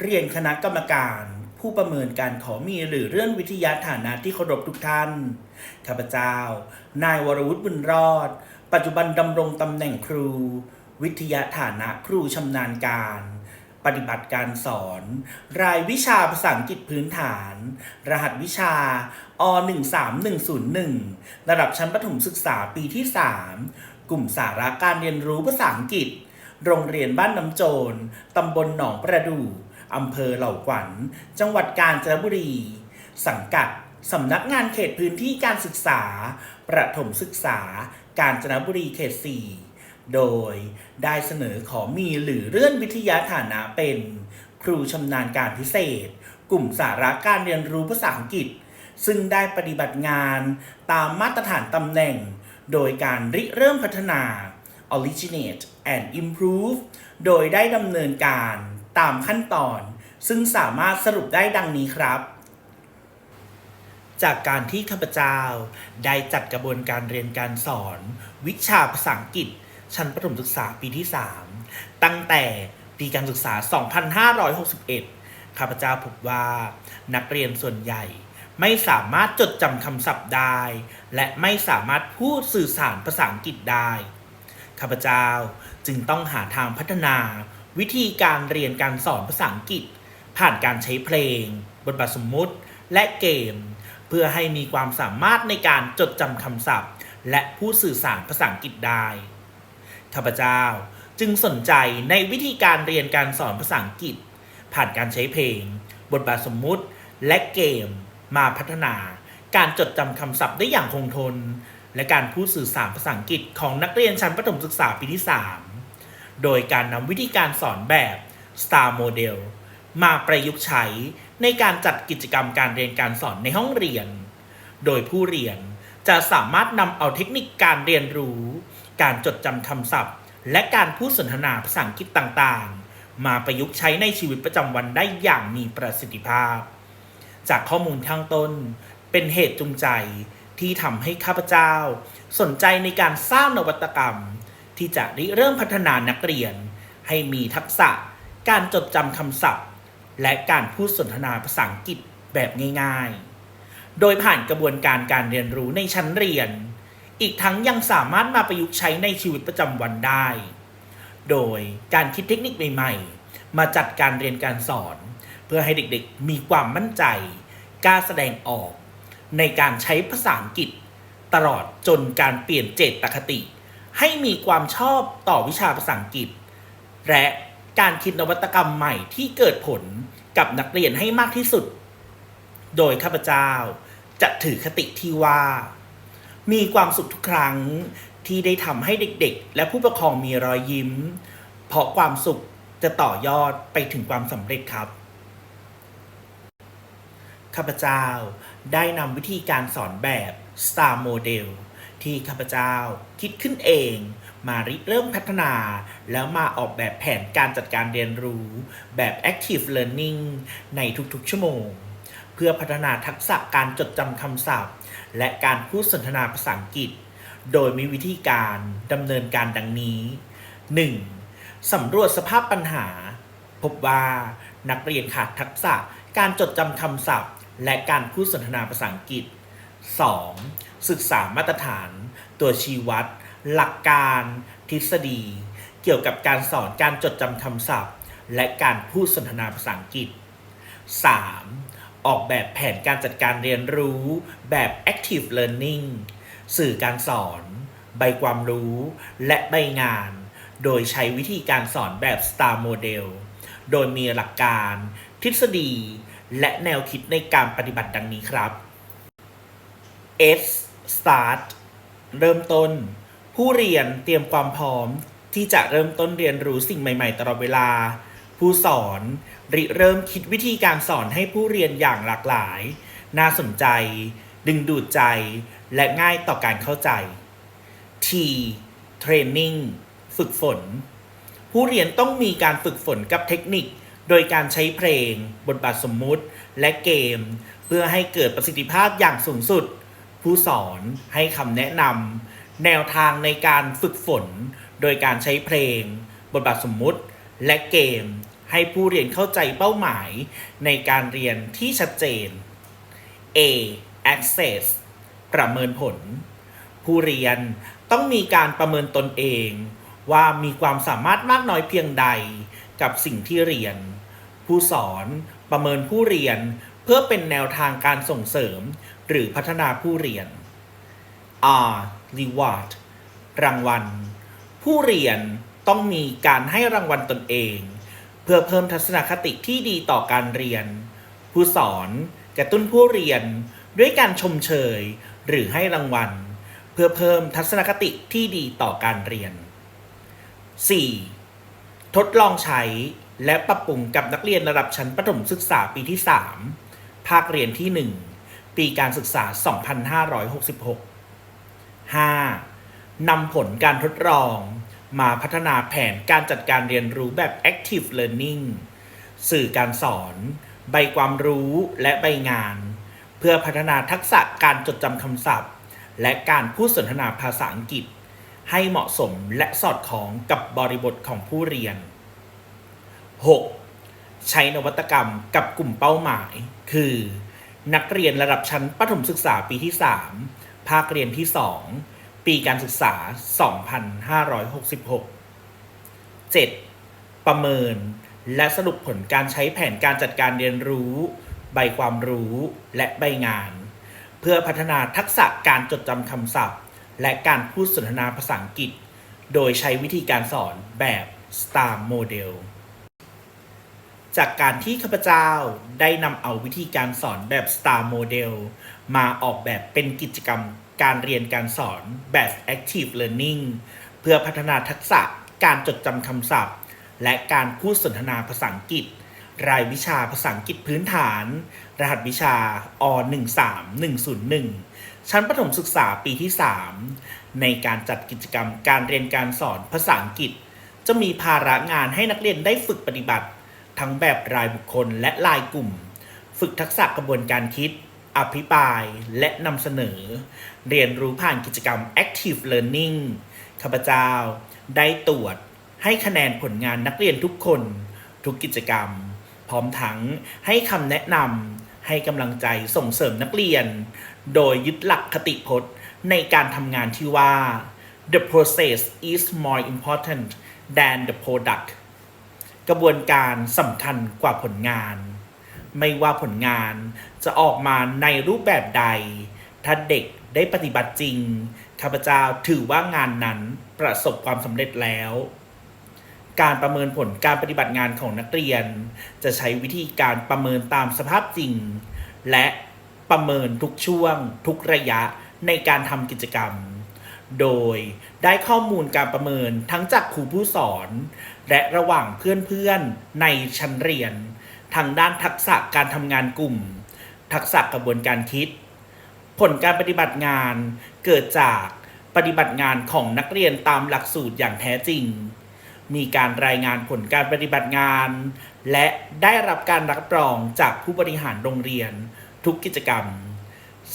เรียนคณะกรรมการผู้ประเมินการขอมีหรือเรื่องวิทยาฐานะที่เคารพทุกท่าน ข้าพเจ้า นายวรวุฒิบุญรอด ปัจจุบันดำรงตำแหน่งครู วิทยาฐานะครูชำนาญการ ปฏิบัติการสอน รายวิชาภาษาอังกฤษพื้นฐาน รหัสวิชาอ13101 ระดับชั้นประถมศึกษาปีที่ 3 กลุ่มสาระการเรียนรู้ภาษาอังกฤษ โรงเรียนบ้านน้ำโจร ตำบลหนองประดู่ อำเภอเหล่าขวัญ จังหวัดกาญจนบุรี สังกัดสำนักงานเขตพื้นที่การศึกษา ประถมศึกษา กาญจนบุรีเขต 4 โดยได้เสนอขอมีหรือเลื่อนวิทยาฐานะเป็น ครูชำนาญการพิเศษ กลุ่มสาระการเรียนรู้ภาษาอังกฤษ ซึ่งได้ปฏิบัติงานตามมาตรฐานตำแหน่ง โดยการริเริ่มพัฒนา originate and improve โดยได้ดำเนินการ ตามขั้นตอน ซึ่งสามารถสรุปได้ดังนี้ครับ จากการที่ข้าพเจ้าได้จัดกระบวนการเรียนการสอน วิชาภาษาอังกฤษ ชั้นประถมศึกษาปีที่ 3 ตั้งแต่ปีการศึกษา 2561 ข้าพเจ้าพบว่านักเรียนส่วนใหญ่ไม่สามารถจดจำคำศัพท์ได้ และไม่สามารถพูดสื่อสารภาษาอังกฤษได้ ข้าพเจ้าจึงต้องหาทางพัฒนา วิธีการเรียนการสอนภาษาอังกฤษ ผ่านการใช้เพลง บทบาทสมมุติ และเกม เพื่อให้มีความสามารถในการจดจำคำศัพท์ และพูดสื่อสารภาษาอังกฤษได้ข้าพเจ้าจึงสนใจในวิธีการเรียนการสอนภาษาอังกฤษ ผ่านการใช้เพลง บทบาทสมมุติ และเกม มาพัฒนาการจดจำคำศัพท์ได้อย่างคงทน และการพูดสื่อสารภาษาอังกฤษของนักเรียนชั้นประถมศึกษาปีที่ 3 โดยการนำวิธีการสอนแบบ Star Model มาประยุกต์ใช้ในการจัดกิจกรรมการเรียนการสอนในห้องเรียน โดยผู้เรียนจะสามารถนำเอาเทคนิคการเรียนรู้ การจดจำคำศัพท์ และการพูดสนทนาภาษาอังกฤษต่างๆ มาประยุกต์ใช้ในชีวิตประจำวันได้อย่างมีประสิทธิภาพ จากข้อมูลข้างต้น เป็นเหตุจูงใจที่ทำให้ข้าพเจ้า สนใจในการสร้างนวัตกรรม ที่จะริเริ่มพัฒนานักเรียน ให้มีทักษะการจดจำคำศัพท์ และการพูดสนทนาภาษาอังกฤษแบบง่ายๆ โดยผ่านกระบวนการการเรียนรู้ในชั้นเรียน อีกทั้งยังสามารถมาประยุกต์ใช้ในชีวิตประจำวันได้ โดยการคิดเทคนิคใหม่ๆ มาจัดการเรียนการสอน เพื่อให้เด็กๆ มีความมั่นใจกล้าแสดงออก ในการใช้ภาษาอังกฤษ ตลอดจนการเปลี่ยนเจตคติ ให้มีความชอบต่อวิชาภาษาอังกฤษ และการคิดนวัตกรรมใหม่ที่เกิดผลกับนักเรียนให้มากที่สุด โดยข้าพเจ้าจะถือคติที่ว่า มีความสุขทุกครั้งที่ได้ทำให้เด็กๆ และผู้ปกครองมีรอยยิ้ม เพราะความสุขจะต่อยอดไปถึงความสำเร็จครับ ข้าพเจ้าได้นำวิธีการสอนแบบ Star Model ที่ข้าพเจ้าคิดขึ้นเอง มาริเริ่มพัฒนา แล้วมาออกแบบแผนการจัดการเรียนรู้แบบ Active Learning ในทุกๆ ชั่วโมง เพื่อพัฒนาทักษะการจดจำคำศัพท์ และการพูดสนทนาภาษาอังกฤษ โดยมีวิธีการดำเนินการดังนี้ 1. สำรวจสภาพปัญหา พบว่านักเรียนขาดทักษะการจดจำคำศัพท์ และการพูดสนทนาภาษาอังกฤษ 2. ศึกษามาตรฐาน ตัวชี้วัด หลักการ ทฤษฎี เกี่ยวกับการสอนการจดจำคำศัพท์ และการพูดสนทนาภาษาอังกฤษ 3. ออกแบบแผนการจัดการเรียนรู้แบบ active learning สื่อการสอน ใบความรู้และใบงาน โดยใช้วิธีการสอนแบบ STAR Model โดยมีหลักการ ทฤษฎี และแนวคิดในการปฏิบัติดังนี้ครับ S start เริ่มต้น ผู้เรียนเตรียมความพร้อมที่จะเริ่มต้นเรียนรู้สิ่งใหม่ ๆ ตลอดเวลา ผู้สอนริเริ่มคิดวิธีการสอนให้ผู้เรียนอย่างหลากหลาย น่าสนใจ ดึงดูดใจ และง่ายต่อการเข้าใจ T training ฝึกฝน ผู้เรียนต้องมีการฝึกฝนกับเทคนิค โดยการใช้เพลง บทบาทสมมุติ และเกม เพื่อให้เกิดประสิทธิภาพอย่างสูงสุด ผู้สอนให้คำแนะนำแนวทางในการฝึกฝน โดยการใช้เพลง บทบาทสมมุติ และเกม ให้ผู้เรียนเข้าใจเป้าหมาย ในการเรียนที่ชัดเจน A access ประเมินผล ผู้เรียนต้องมีการประเมินตนเอง ว่ามีความสามารถมากน้อยเพียงใดกับสิ่งที่เรียน ผู้สอนประเมินผู้เรียนเพื่อเป็นแนวทางการส่งเสริมหรือพัฒนาผู้เรียน R reward รางวัล ผู้เรียนต้องมีการให้รางวัลตนเอง เพื่อเพิ่มทัศนคติที่ดีต่อการเรียน ผู้สอนกระตุ้นผู้เรียนด้วยการชมเชย หรือให้รางวัล เพื่อเพิ่มทัศนคติที่ดีต่อการเรียน 4. ทดลองใช้และปรับปรุงกับนักเรียนระดับชั้นประถมศึกษาปีที่ 3 ภาคเรียนที่ 1 ปีการศึกษา 2566 5. นำผลการทดลอง มาพัฒนาแผนการจัดการเรียนรู้แบบ active learning สื่อการสอน ใบความรู้และใบงาน เพื่อพัฒนาทักษะการจดจำคำศัพท์ และการพูดสนทนาภาษาอังกฤษ ให้เหมาะสมและสอดคล้องกับบริบทของผู้เรียน 6. ใช้นวัตกรรมกับกลุ่มเป้าหมาย คือ นักเรียนระดับชั้นประถมศึกษาปีที่ 3 ภาคเรียนที่ 2 ปีการศึกษา 2566 7. ประเมิน และสรุปผลการใช้แผนการจัดการเรียนรู้ ใบความรู้และใบงาน เพื่อพัฒนาทักษะการจดจำคำศัพท์ และการพูดสนทนาภาษาอังกฤษ โดยใช้วิธีการสอนแบบ STAR Model จากการที่ข้าพเจ้าได้นำเอาวิธีการสอนแบบ STAR Model มาออกแบบเป็นกิจกรรมการเรียนการสอนแบบ Active Learning เพื่อพัฒนาทักษะการจดจำคำศัพท์ และการพูดสนทนาภาษาอังกฤษ รายวิชาภาษาอังกฤษพื้นฐาน รหัสวิชาอ13101 ชั้นประถมศึกษาปีที่ 3 ในการจัดกิจกรรมการเรียนการสอนภาษาอังกฤษ จะมีภาระงานให้นักเรียนได้ฝึกปฏิบัติ ทั้งแบบรายบุคคลและรายกลุ่ม ฝึกทักษะกระบวนการคิด อภิปราย และนำเสนอ เรียนรู้ผ่านกิจกรรม Active Learning ข้าพเจ้า ได้ตรวจ ให้คะแนนผลงานนักเรียนทุกคน ทุกกิจกรรม พร้อมทั้งให้คำแนะนำให้กำลังใจส่งเสริมนักเรียน โดยยึดหลักคติพจน์ในการทำงานที่ว่า the process is more important than the product กระบวนการสำคัญกว่าผลงาน ไม่ว่าผลงานจะออกมาในรูปแบบใด ถ้าเด็กได้ปฏิบัติจริง ข้าพเจ้าถือว่างานนั้นประสบความสำเร็จแล้ว การประเมินผลการปฏิบัติงานของนักเรียน จะใช้วิธีการประเมินตามสภาพจริง และประเมินทุกช่วง ทุกระยะในการทำกิจกรรม โดยได้ข้อมูลการประเมินทั้งจากครูผู้สอน และระหว่างเพื่อนๆในชั้นเรียน ทางด้านทักษะการทำงานกลุ่ม ทักษะกระบวนการคิด ผลการปฏิบัติงานเกิดจากปฏิบัติงานของนักเรียนตามหลักสูตรอย่างแท้จริง มีการรายงานผลการปฏิบัติงาน และได้รับการรับรองจากผู้บริหารโรงเรียนทุกกิจกรรม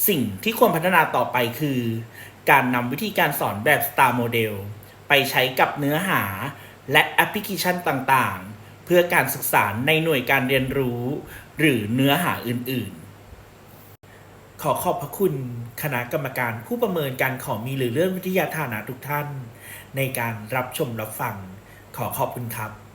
สิ่งที่ควรพัฒนาต่อไปคือ การนำวิธีการสอนแบบ STAR Model ไปใช้กับเนื้อหา และแอปพลิเคชันต่างๆ เพื่อการศึกษาในหน่วยการเรียนรู้ หรือเนื้อหาอื่นๆ ขอขอบพระคุณคณะกรรมการผู้ประเมินการขอมีหรือเรื่องวิทยาฐานะทุกท่าน ในการรับชมรับฟัง ขอขอบคุณครับ